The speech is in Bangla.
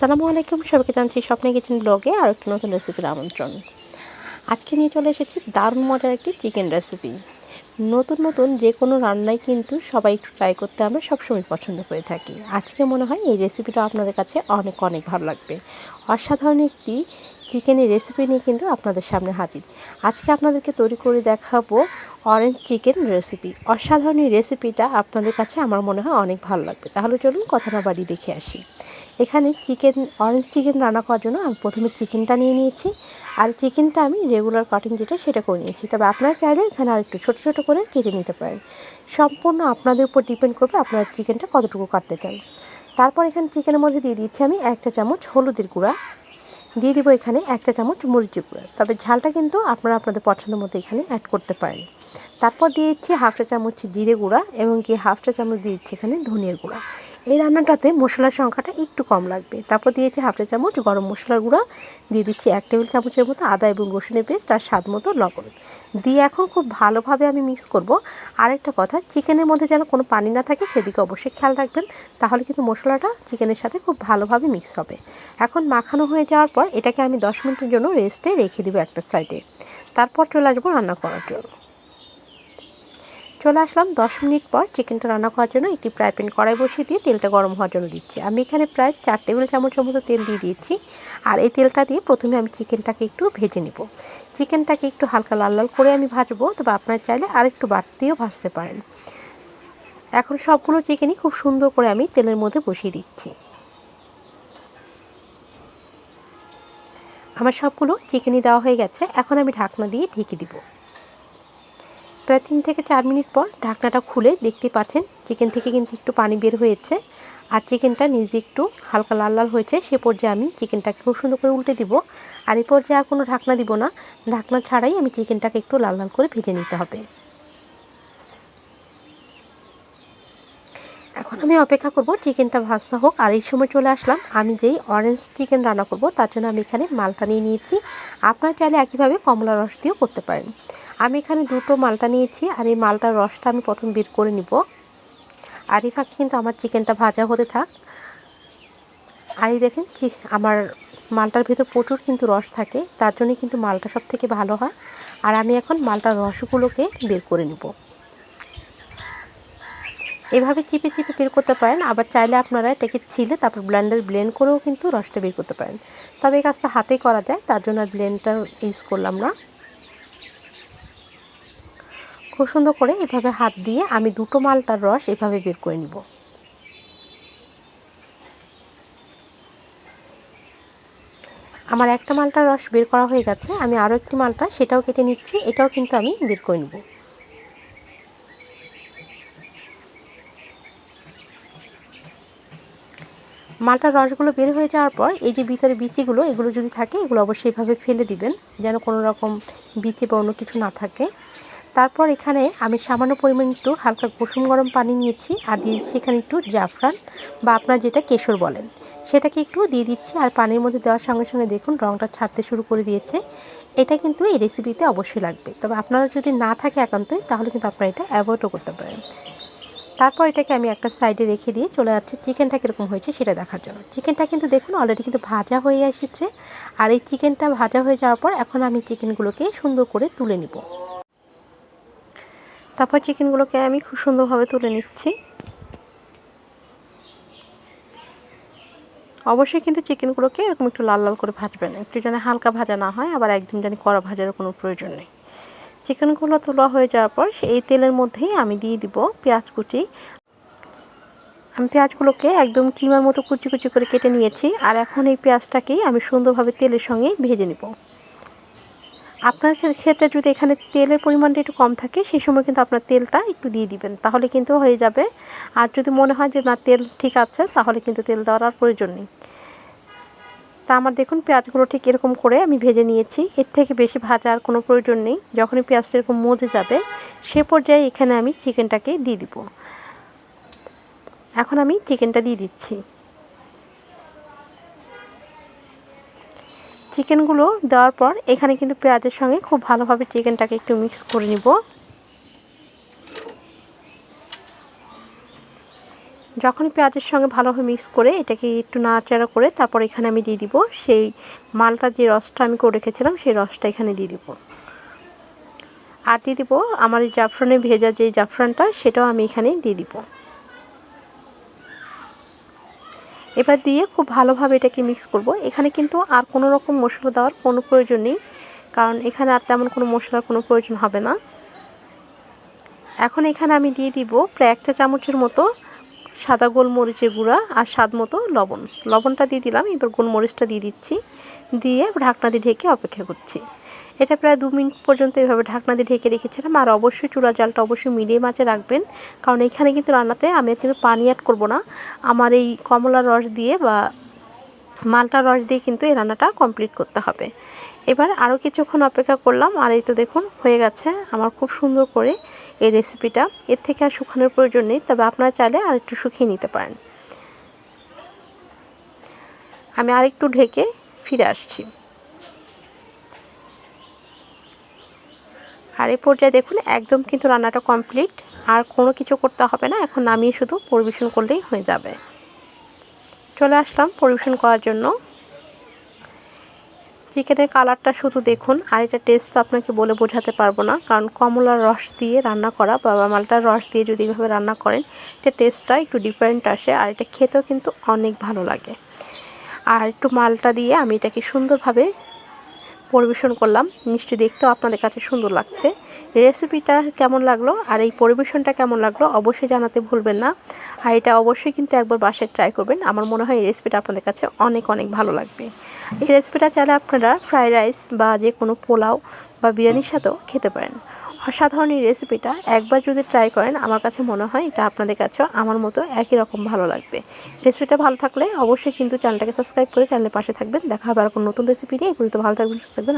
আসসালামু আলাইকুম, সবাইকে জানছি স্বপ্নে কিচেন ব্লগে আর একটি নতুন রেসিপির আমন্ত্রণ। আজকে নিয়ে চলে এসেছি দারুণ মজার একটি চিকেন রেসিপি নতুন নতুন যে কোনো রান্নাই কিন্তু সবাই একটু ট্রাই করতে আমরা সবসময় পছন্দ করে থাকি। আজকে মনে হয় এই রেসিপিটা আপনাদের কাছে অনেক অনেক ভালো লাগবে। অসাধারণ একটি চিকেনের রেসিপি নিয়ে কিন্তু আপনাদের সামনে হাজির। আজকে আপনাদেরকে তৈরি করে দেখাবো অরেঞ্জ চিকেন রেসিপি অসাধারণ রেসিপিটা আপনাদের কাছে আমার মনে হয় অনেক ভালো লাগবে। তাহলে চলুন কথা না বাড়ি দেখে আসি। এখানে চিকেন অরেঞ্জ চিকেন রান্না করার জন্য আমি প্রথমে চিকেনটা নিয়ে নিয়েছি। আর চিকেনটা আমি রেগুলার কাটিং যেটা সেটা করে নিয়েছি। তবে আপনারা চাইলে এখানে আর একটু ছোটো ছোটো করে কেটে নিতে পারেন। সম্পূর্ণ আপনাদের উপর ডিপেন্ড করবে আপনারা চিকেনটা কতটুকু কাটতে চান। তারপর এখানে চিকেনের মধ্যে দিয়ে দিচ্ছি আমি একটা চামচ হলুদের গুঁড়া। দিয়ে দিব এখানে একটা চামচ মরিচের গুঁড়া। তবে ঝালটা কিন্তু আপনারা আপনাদের পছন্দ মতো এখানে অ্যাড করতে পারেন। তারপর দিয়ে দিচ্ছি হাফটা চামচ জিরে গুঁড়া এবং কি হাফটা চামচ দিয়ে দিচ্ছি এখানে ধনিয়ার গুঁড়া। এই রান্নাটাতে মশলার সংখ্যাটা একটু কম লাগবে। তারপর দিয়েছি হাফ চা চামচ গরম মশলার গুঁড়া। দিয়ে দিচ্ছি এক টেবিল চামচের মতো আদা এবং রসুনের পেস্ট আর স্বাদ মতো লবণ। দিয়ে এখন খুব ভালোভাবে আমি মিক্স করব। আরেকটা কথা, চিকেনের মধ্যে যেন কোনো পানি না থাকে সেদিকে অবশ্যই খেয়াল রাখবেন। তাহলে কিন্তু মশলাটা চিকেনের সাথে খুব ভালোভাবে মিক্স হবে। এখন মাখানো হয়ে যাওয়ার পর এটাকে আমি দশ মিনিটের জন্য রেস্টে রেখে দেবো একটা সাইডে তারপর চলে আসব রান্না করার জন্য। চলে আসলাম দশ মিনিট পর চিকেনটা রান্না করার জন্য একটি ফ্রাই প্যান কড়াই বসিয়ে দিয়ে তেলটা গরম হওয়ার জন্য দিচ্ছি। আমি এখানে প্রায় চার টেবিল চামচের মতো তেল দিয়ে দিয়েছি আর এই তেলটা দিয়ে প্রথমে আমি চিকেনটাকে একটু ভেজে নিব। চিকেনটাকে একটু হালকা লাল লাল করে আমি ভাজবো, তবে আপনারা চাইলে আর একটু বাড়তিও ভাজতে পারেন। এখন সবগুলো চিকেনই খুব সুন্দর করে আমি তেলের মধ্যে বসিয়ে দিচ্ছি। আমার সবগুলো চিকেনই দেওয়া হয়ে গেছে, এখন আমি ঢাকনা দিয়ে ঢেকে দিব। প্রায় তিন থেকে চার মিনিট পর ঢাকনাটা খুলে দেখতে পাচ্ছেন চিকেন থেকে কিন্তু একটু পানি বের হয়েছে আর চিকেনটা নিজে একটু হালকা লাল লাল হয়েছে, সে পর্যায়ে আমি চিকেনটাকে খুব সুন্দর করে উল্টে দিব। আর এই পর্যায়ে আর কোনো ঢাকনা দিব না। ঢাকনা ছাড়াই আমি চিকেনটাকে একটু লাল লাল করে ভেজে নিতে হবে। এখন আমি অপেক্ষা করব চিকেনটা ভাজা হোক। আর এই সময় চলে আসলাম আমি যেই অরেঞ্জ চিকেন রান্না করব, তার জন্য আমি এখানে মালটা নিয়ে নিয়েছি। আপনার চাইলে একইভাবে কমলা রস দিয়েও করতে পারেন। আমি এখানে দুটো মালটা নিয়েছি আর এই মালটার রসটা আমি প্রথম বের করে নিব। আর এই ফাঁকে কিন্তু আমার চিকেনটা ভাজা হতে থাক। আর এই দেখেন আমার মালটার ভিতর প্রচুর কিন্তু রস থাকে, তার জন্যই কিন্তু মালটা সব থেকে ভালো হয়। আর আমি এখন মালটার রসগুলোকে বের করে নিব। এভাবে চিপে চিপে বের করতে পারেন, আবার চাইলে আপনারা এটাকে ছিলে তারপর ব্লেন্ডার ব্লেন্ড করেও কিন্তু রসটা বের করতে পারেন। তবে এই কাজটা হাতেই করা যায়, তার জন্য আর ব্লেন্ডার ইউজ করলাম না। খুব সুন্দর করে এভাবে হাত দিয়ে আমি দুটো মালটার রস এভাবে বের করে নিব। আমার একটা মালটার রস বের করা হয়ে গেছে, আমি আরও একটি মালটা সেটাও কেটে নিচ্ছি, এটাও কিন্তু আমি বের করে নেব। মালটার রসগুলো বের হয়ে যাওয়ার পর এই যে ভিতরে বিচিগুলো, এগুলো যদি থাকে, এগুলো অবশ্যই এভাবে ফেলে দিবেন, যেন কোনো রকম বিচি বা অন্য কিছু না থাকে। তারপর এখানে আমি সামান্য পরিমাণ একটু হালকা কুসুম গরম পানি নিয়েছি আর দিয়ে দিচ্ছি এখানে একটু জাফরান বা আপনার যেটা কেশর বলেন। সেটাকে একটু দিয়ে দিচ্ছি আর পানির মধ্যে দেওয়ার সঙ্গে সঙ্গে দেখুন রঙটা ছাড়তে শুরু করে দিয়েছে। এটা কিন্তু এই রেসিপিতে অবশ্যই লাগবে। তবে আপনারা যদি না থাকে একান্তই, তাহলে কিন্তু আপনারা এটা অ্যাভয়েডও করতে পারেন। তারপর এটাকে আমি একটা সাইডে রেখে দিয়ে চলে যাচ্ছি। চিকেনটা কীরকম হয়েছে সেটা দেখার জন্য। চিকেনটা কিন্তু দেখুন অলরেডি কিন্তু ভাজা হয়ে এসেছে। আর এই চিকেনটা ভাজা হয়ে যাওয়ার পর এখন আমি চিকেনগুলোকে সুন্দর করে তুলে নিব। তারপর চিকেনগুলোকে আমি খুব সুন্দরভাবে তুলে নিচ্ছি। অবশ্যই কিন্তু চিকেনগুলোকে এরকম একটু লাল লাল করে ভাজবেন। একটু যেন হালকা ভাজা না হয়, আবার একদম যেন কড়া ভাজার কোনো প্রয়োজন নেই। চিকেনগুলো তোলা হয়ে যাওয়ার পর এই তেলের মধ্যেই আমি দিয়ে দিব পেঁয়াজ কুচি। আমি পেঁয়াজগুলোকে একদম কিমার মতো কুচি কুচি করে কেটে নিয়েছি। আর এখন এই পেঁয়াজটাকেই আমি সুন্দরভাবে তেলের সঙ্গে ভেজে নেব। আপনার ক্ষেত্রে যদি এখানে তেলের পরিমাণটা একটু কম থাকে, সেই সময় কিন্তু আপনার তেলটা একটু দিয়ে দিবেন। তাহলে কিন্তু হয়ে যাবে। আর যদি মনে হয় যে না, তেল ঠিক আছে, তাহলে কিন্তু তেল দেওয়ার আর প্রয়োজন নেই। তা আমার দেখুন, পেঁয়াজগুলো ঠিক এরকম করে আমি ভেজে নিয়েছি। এর থেকে বেশি ভাজার কোনো প্রয়োজন নেই। যখনই পেঁয়াজটা এরকম মজে যাবে, সে পর্যায়ে এখানে আমি চিকেনটাকে দিয়ে দিব। এখন আমি চিকেনটা দিয়ে দিচ্ছি। চিকেনগুলো দেওয়ার পর এখানে কিন্তু পেঁয়াজের সঙ্গে খুব ভালোভাবে চিকেনটাকে একটু মিক্স করে নিব। যখনই পেঁয়াজের সঙ্গে ভালোভাবে মিক্স করে এটাকে একটু নাড়াচাড়া করে তারপর এখানে আমি দিয়ে দিব সেই মালটার যে রসটা আমি করে রেখেছিলাম সেই রসটা এখানে দিয়ে দিব। আর দিয়ে দিব আমার জাফরানে ভেজা যে জাফরানটা সেটাও আমি এখানে দিয়ে দিব। এবার দিয়ে খুব ভালোভাবে এটাকে মিক্স করব। এখানে কিন্তু আর কোনো রকম মশলা দেওয়ার কোনো প্রয়োজন নেই, কারণ এখানে আর তেমন কোনো মশলার কোনো প্রয়োজন হবে না। এখন এখানে আমি দিয়ে দিব প্রায় একটা চামচের মতো সাদা গোলমরিচের গুঁড়া আর স্বাদ মতো লবণ। লবণটা দিয়ে দিলাম, এবার গোলমরিচটা দিয়ে দিচ্ছি। দিয়ে ঢাকনা দিয়ে ঢেকে অপেক্ষা করছি। এটা প্রায় দু মিনিট পর্যন্ত এভাবে ঢাকনা দিয়ে ঢেকে রেখেছিলাম। আর অবশ্যই চুলার জালটা অবশ্যই মিডিয়াম আঁচে রাখবেন। কারণ এখানে কিন্তু রান্নাতে আমি কিন্তু পানি অ্যাড করব না। আমার এই কমলার রস দিয়ে বা মালটার রস দিয়ে কিন্তু এই রান্নাটা কমপ্লিট করতে হবে। এবার আরও কিছুক্ষণ অপেক্ষা করলাম। আর এই তো দেখুন, হয়ে গেছে আমার খুব সুন্দর করে এই রেসিপিটা এর থেকে আর শুকানোর প্রয়োজন নেই, তবে আপনারা চাইলে আর একটু শুকিয়ে নিতে পারেন। আমি আরেকটু ঢেকে ফিরে আসছি। আর এই পর্যায়ে দেখুন একদম কিন্তু রান্নাটা কমপ্লিট আর কোনো কিছু করতে হবে না, এখন নামিয়ে শুধু পরিবেশন করলেই হয়ে যাবে। চলে আসলাম পরিবেশন করার জন্য। চিকেনের কালারটা শুধু দেখুন, আর এটা টেস্ট তো আপনাকে বলে বোঝাতে পারব না, কারণ কমলার রস দিয়ে রান্না করা বা মালটার রস দিয়ে যদি এভাবে রান্না করেন, এটা টেস্টটা একটু ডিফারেন্ট আসে, আর এটা খেতেও কিন্তু অনেক ভালো লাগে। আর একটু মালটা দিয়ে আমি এটাকে সুন্দরভাবে পরিবেশন করলাম। নিশ্চয়ই দেখতেও আপনাদের কাছে সুন্দর লাগছে। রেসিপিটা কেমন লাগল আর এই পরিবেশনটা কেমন লাগল অবশ্যই জানাতে ভুলবেন না। আর এটা অবশ্যই কিন্তু একবার বাসায় ট্রাই করবেন। আমার মনে হয় এই রেসিপিটা আপনাদের কাছে অনেক অনেক ভালো লাগবে। এই রেসিপিটা চাইলে আপনারা ফ্রাইড রাইস বা যে কোনো পোলাও বা বিরিয়ানির সাথেও খেতে পারেন। অসাধারণ এই রেসিপিটা একবার যদি ট্রাই করেন, আমার কাছে মনে হয় এটা আপনাদের কাছেও আমার মতো একই রকম ভালো লাগবে। রেসিপিটা ভালো থাকলে অবশ্যই কিন্তু চ্যানেলটাকে সাবস্ক্রাইব করে চ্যানেলের পাশে থাকবেন। দেখা হবে আর কোনো নতুন রেসিপি নিয়ে। এই তো ভালো থাকবেন, সুস্থ থাকবেন।